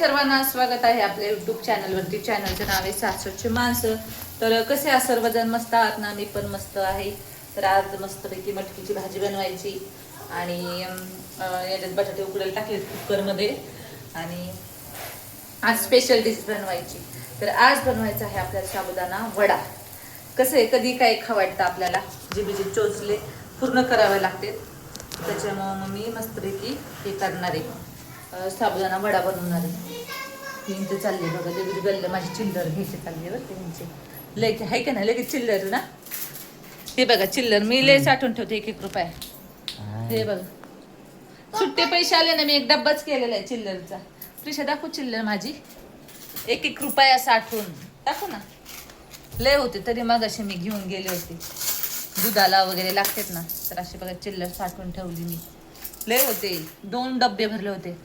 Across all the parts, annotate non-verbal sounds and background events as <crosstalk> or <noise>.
सर्वांना स्वागत आहे आपल्या युट्यूब चॅनलवरती चॅनलचं नाव आहे सासरची माणसं. तर कसे आहात सर्वजण? मस्त आहात ना? मी पण मस्त आहे. तर आज मस्तपैकी मटकीची भाजी बनवायची. आणि याच्यात बटाटे उकडायला टाकले कुकरमध्ये. आणि आज स्पेशल डिश बनवायची. तर आज बनवायचं आहे आपल्याला साबुदाणा वडा. कसं आहे? कधी काय खा वाटतं आपल्याला? जे जिबीचे चोचले पूर्ण करावे लागते त्याच्यामुळं मग मी मस्तपैकी हे करणार आहे. साबुदाणा वडा बनवणार आहे. तीन चालले बघा लगेच गल्ले माझी चिल्लर घ्यायची चालली बरं त्यांचे. लय आहे का नाही लगेच चिल्लर ना? हे बघा चिल्लर मी लय साठवून ठेवते एक एक रुपये. हे बघा. सुट्टे पैसे आले ना मी एक डब्बाच केलेला आहे चिल्लरचा. प्रिशा दाखव चिल्लर माझी. एक एक रुपया साठवून. दाखव ना. लय होते तरी मग असे मी घेऊन गेले होते. दुधाला वगैरे लागतात ना तर असे बघा चिल्लर साठवून ठेवली मी. लय होते दोन डब्बे भरले होते.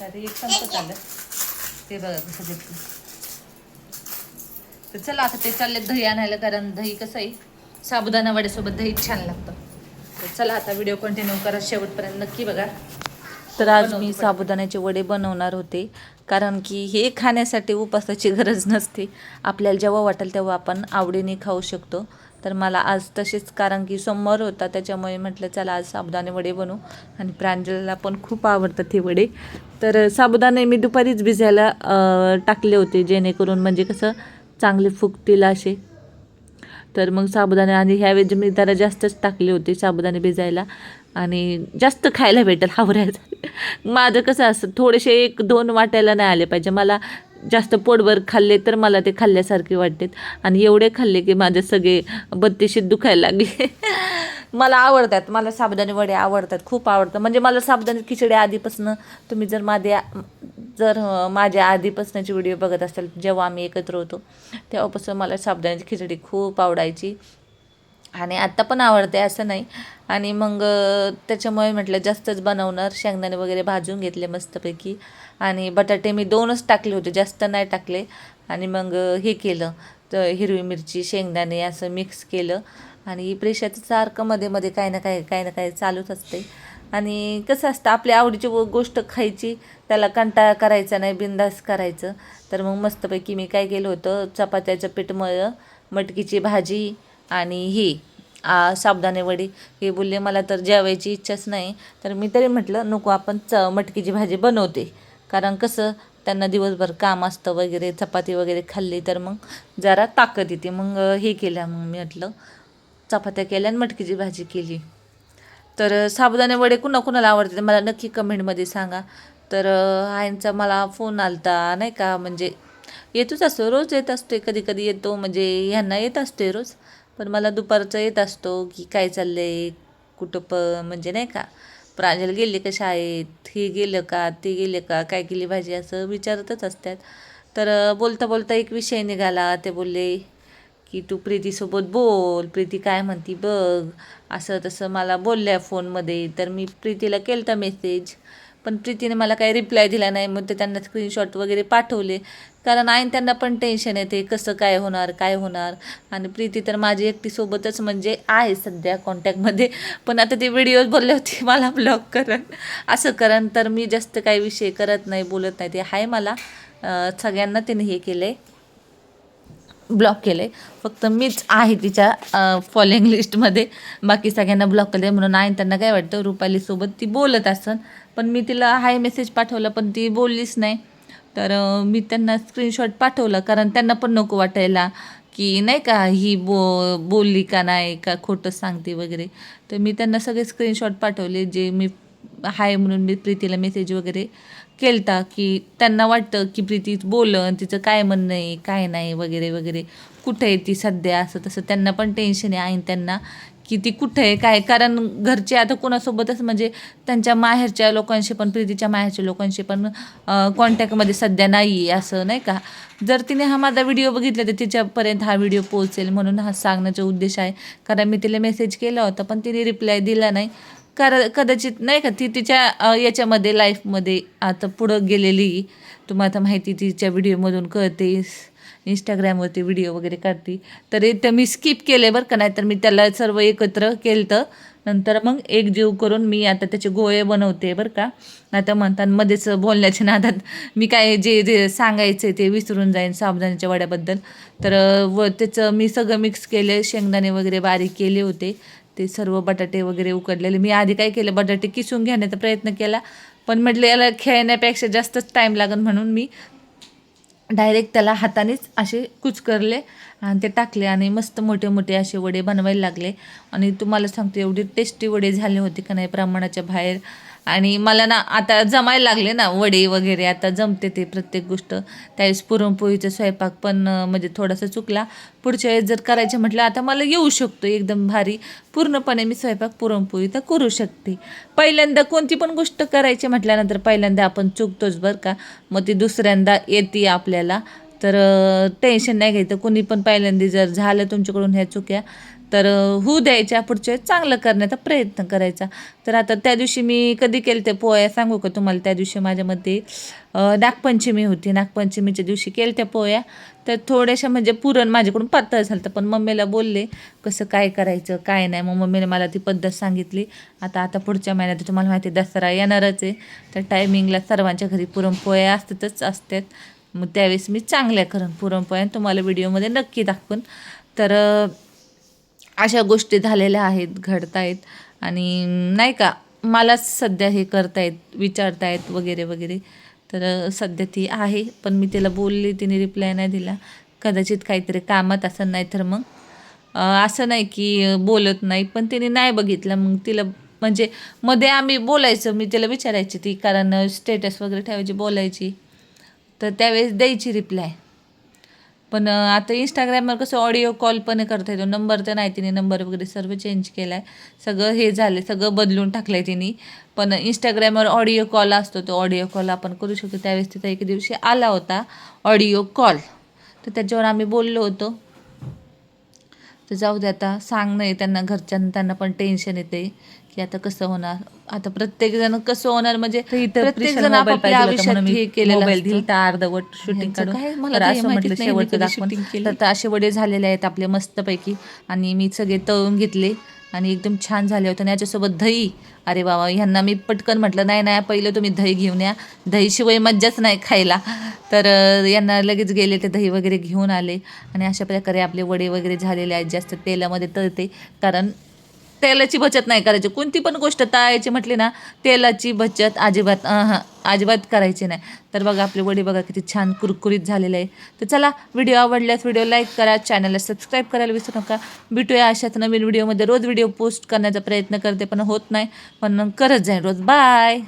तर एक संपत आलं. ते बघा कसं तर चला आता ते चालले दही आणायला कारण दही कसं आहे साबुदाणा वड्यासोबत दही छान लागतं. तर चला आता व्हिडिओ कंटिन्यू करा शेवटपर्यंत नक्की बघा. तर आज मी साबुदाण्याचे वडे बनवणार होते कारण की हे खाण्यासाठी उपासाची गरज नसते. आपल्याला जेव्हा वाटेल तेव्हा आपण आवडीने खाऊ शकतो. तर मला आज तसेच कारण की सोमवार होता त्याच्यामुळे म्हटलं चला आज साबुदाणे वडे बनवू. आणि प्रांजलला पण खूप आवडतात हे वडे. तर साबुदाणे मी दुपारीच भिजायला टाकले होते जेणेकरून म्हणजे कसं चांगले फुगतील असे. तर मग साबुदाणे आणि ह्यावेळेस मी जरा जास्तच टाकले होते साबुदाणे भिजायला. आणि जास्त खायला भेटेल हावऱ्याचं <laughs> माझं कसं असतं थोडेसे एक दोन वाटायला नाही आले पाहिजे. मला जास्त पोटभर खाल्ले तर मला ते खाल्ल्यासारखे वाटतात. आणि एवढे खाल्ले की माझे सगळे बत्तीशीत दुखायला लागले. <laughs> मला आवडतात. मला साबुदाणे वडे आवडतात. खूप आवडतं म्हणजे मला साबुदाणे खिचडी आधीपासून तुम्ही जर माझ्या जर माझ्या आधीपासूनचे व्हिडिओ बघत असाल जेव्हा आम्ही एकत्र होतो तेव्हापासून मला साबुदाण्याची खिचडी खूप आवडायची. आणि आत्ता पण आवडते असं नाही. आणि मग त्याच्यामुळे म्हटलं जास्तच बनवणार. शेंगदाणे वगैरे भाजून घेतले मस्तपैकी. आणि बटाटे मी दोनच टाकले होते जास्त नाही टाकले. आणि मग हे केलं तर हिरवी मिरची शेंगदाणे असं मिक्स केलं. आणि प्रेशाचं सारखं मध्ये मध्ये काय ना काय काय ना काय चालूच असते. आणि कसं असतं आपल्या आवडीची गोष्ट खायची त्याला कंटाळा करायचा नाही बिंदास करायचं. तर मग मस्तपैकी मी काय केलं होतं चपात्याचं पीठ मळ मटकीची भाजी आणि ही आ, साबुदाणे वडी हे बोलले मला तर जेवायची इच्छाच नाही. तर मी तरी म्हटलं नको आपण च मटकीची भाजी बनवते. कारण कसं त्यांना दिवसभर काम असतं वगैरे चपाती वगैरे खाल्ली तर मग जरा ताकद येते. मग हे केलं मग मी म्हटलं चपात्या केल्या आणि मटकीची भाजी केली. तर साबुदाणे वडे कुणा कुणाला आवडते मला नक्की कमेंटमध्ये सांगा. तर आईंचा मला फोन आलता नाही का म्हणजे येतोच असतो रोज येत असतो कधी कधी येतो म्हणजे ह्यांना येत असते रोज. पण मला दुपारचं येत असतो की काय चाललं आहे कुठं प म्हणजे नाही का प्रांजल गेले का शाळेत हे गेलं का ते गेले का काय केली भाजी असं विचारतच असतात. तर बोलता बोलता एक विषय निघाला. ते बोलले की तू प्रीतीसोबत बोल. प्रीती काय म्हणती बघ. असं तसं मला बोलल्या फोनमध्ये. तर मी प्रीतीला केलं तर मेसेज पण प्रीतीने मला काही रिप्लाय दिला नाही. मग ते त्यांना स्क्रीनशॉट वगैरे पाठवले. कारण आईन त्यांना पण टेन्शन येते. कसं काय होणार काय होणार? आणि प्रीती तर माझी एकटीसोबतच म्हणजे आहे सध्या कॉन्टॅक्टमध्ये पण आता ते व्हिडिओज बोलले होते मला ब्लॉक करण असं करण तर मी जास्त काही विषय करत नाही बोलत नाही. ते आहे मला. सगळ्यांना तिने हे केलं आहे ब्लॉक केलं. आहे फक्त मीच आहे तिच्या फॉलोइंग लिस्टमध्ये बाकी सगळ्यांना ब्लॉक केलं. आहे म्हणून आहे त्यांना काय वाटतं रुपालीसोबत ती बोलत असन. पण मी तिला हाय मेसेज पाठवला पण ती बोललीच नाही. तर मी त्यांना स्क्रीनशॉट पाठवलं. कारण त्यांना पण नको वाटायला की नाही का ही बो बोलली का नाही का खोटं सांगते वगैरे. तर मी त्यांना सगळे स्क्रीनशॉट पाठवले जे मी हाय म्हणून मी प्रीतीला मेसेज वगैरे केलता की त्यांना वाटतं की प्रीती बोलन तिचं काय म्हणणं आहे काय नाही वगैरे वगैरे. कुठं आहे ती सध्या? असं तसं. त्यांना पण टेन्शन आहे आणि त्यांना की ती कुठं आहे काय? कारण घरचे आता कोणासोबतच म्हणजे त्यांच्या माहेरच्या लोकांशी पण प्रीतीच्या माहेरच्या लोकांशी पण कॉन्टॅक्टमध्ये सध्या नाही आहे असं नाही का? जर तिने हा माझा व्हिडिओ बघितला तर तिच्यापर्यंत हा व्हिडिओ पोहोचेल म्हणून हा सांगण्याचा उद्देश आहे. कारण मी तिला मेसेज केला होता पण तिने रिप्लाय दिला नाही. कर कदाचित नाही का ती तिच्या याच्यामध्ये लाईफमध्ये आता पुढं गेलेली. तुम्हाला आता माहिती तिच्या व्हिडिओमधून कळते. इंस्टाग्रामवरती व्हिडिओ वगैरे काढते. तर ते मी स्किप केले बरं का नाही तर मी त्याला सर्व एकत्र केलं तर नंतर मग एक जीव करून मी आता त्याचे गोळे बनवते बरं का. आता म्हणतात मध्येच बोलण्याच्या नादात मी काय जे जे सांगायचं ते विसरून जाईन साबुदाण्याच्या वड्याबद्दल. तर व त्याचं मी सगळं मिक्स केले शेंगदाणे वगैरे बारीक केले होते. ते सर्व बटाटे वगैरे उकडलेले. मी आधी काय केलं बटाटे किसून घेण्याचा प्रयत्न केला पण म्हटलं याला खेळण्यापेक्षा जास्तच टाईम लागेल म्हणून मी डायरेक्ट त्याला हातानेच असे कुचकरले आणि ते टाकले आणि मस्त मोठे मोठे असे वडे बनवायला लागले. आणि तुम्हाला सांगते एवढे टेस्टी वडे झाले होते का नाही प्रमाणाच्या बाहेर. आणि मला ना आता जमायला लागले ना वडे वगैरे आता जमते ते प्रत्येक गोष्ट. त्यावेळेस पुरणपोळीचा स्वयंपाक पण म्हणजे थोडासा चुकला. पुढच्या वेळेस जर करायचं म्हटलं आता मला येऊ शकतो एकदम भारी. पूर्णपणे मी स्वयंपाक पुरणपोळी तर करू शकते. पहिल्यांदा कोणती पण गोष्ट करायची म्हटल्यानंतर पहिल्यांदा आपण चुकतोच बरं का. मग ती दुसऱ्यांदा येते आपल्याला. तर टेन्शन नाही घ्यायचं. कोणी पण पहिल्यांदा जर झालं तुमच्याकडून ह्या चुक्या तर होऊ द्यायच्या पुढच्या वेळेस चांगलं करण्याचा प्रयत्न करायचा. तर आता त्या दिवशी मी कधी केलं ते पोळ्या सांगू का तुम्हाला? त्या दिवशी माझ्यामध्ये नागपंचमी होती. नागपंचमीच्या दिवशी केलं त्या पोळ्या तर थोड्याशा म्हणजे पुरण माझ्याकडून पातळ झालं पण मम्मीला बोलले कसं काय करायचं काय नाही? मग मम्मीने मला ती पद्धत सांगितली. आता आता पुढच्या महिन्यात तुम्हाला माहिती आहे दसरा येणारच आहे. तर टायमिंगला सर्वांच्या घरी पुरणपोळ्या असतातच असतात. मग त्यावेळेस मी चांगल्या करेन पुरणपोळ्या तुम्हाला व्हिडिओमध्ये नक्की दाखवून. तर अशा गोष्टी झालेल्या आहेत घडतायत. आणि नाही का मलाच सध्या हे करतायत विचारतायत वगैरे वगैरे. तर सध्या ती आहे पण मी तिला बोलली तिने रिप्लाय नाही दिला. कदाचित काहीतरी कामात असं नाही तर मग असं नाही की बोलत नाही पण तिने नाही बघितलं. मग तिला म्हणजे मध्ये आम्ही बोलायचं मी तिला विचारायची ती कारण स्टेटस वगैरे ठेवायची बोलायची. तर त्यावेळेस द्यायची रिप्लाय पण आता इंस्टाग्रामवर कसं ऑडिओ कॉल पण करता येतो. नंबर तर नाही तिने नंबर वगैरे सर्व चेंज केला आहे सगळं हे झालं सगळं बदलून टाकलं आहे तिने. पण इंस्टाग्रामवर ऑडिओ कॉल असतो तो ऑडिओ कॉल आपण करू शकतो. त्यावेळेस तिचा एके दिवशी आला होता ऑडिओ कॉल तर त्याच्यावर आम्ही बोललो होतो. तर जाऊ दे आता सांग नाही त्यांना घरच्यांना त्यांना पण टेन्शन येते की आता कसं होणार? आता प्रत्येक जण कसं होणार? म्हणजे प्रत्येक जण आपापल्या आयुष्यात हे केलेलं अर्धवट शूटिंग काय मला असं म्हटलं शेवटचं दाखवून. केलं. तर असे वडे झालेले आहेत आपले मस्तपैकी. आणि मी सगळे तळून घेतले आणि एकदम छान झाले होते. आणि याच्यासोबत दही. अरे बाबा ह्यांना मी पटकन म्हटलं नाही नाही पहिलं तुम्ही दही घेऊन या. दहीशिवाय मज्जाच नाही खायला. तर यांना लगेच गेले ते दही वगैरे घेऊन आले. आणि अशा प्रकारे आपले वडे वगैरे झालेले आहेत. जास्त तेलामध्ये तळते. कारण तेलाची बचत नाही करायची. कोणती पण गोष्ट तळायची म्हटली ना तेलाची बचत अजिबात अजिबात करायची नाही. तर बघा आपले वडी बघा किती छान कुरकुरीत झालेले आहे. तर चला व्हिडिओ आवडल्यास व्हिडिओ लाईक करा चॅनलला सबस्क्राईब करायला विसरू नका. भेटूया अशाच नवीन व्हिडिओमध्ये. रोज व्हिडिओ पोस्ट करण्याचा प्रयत्न करते पण होत नाही. पण करत जाईल रोज. बाय!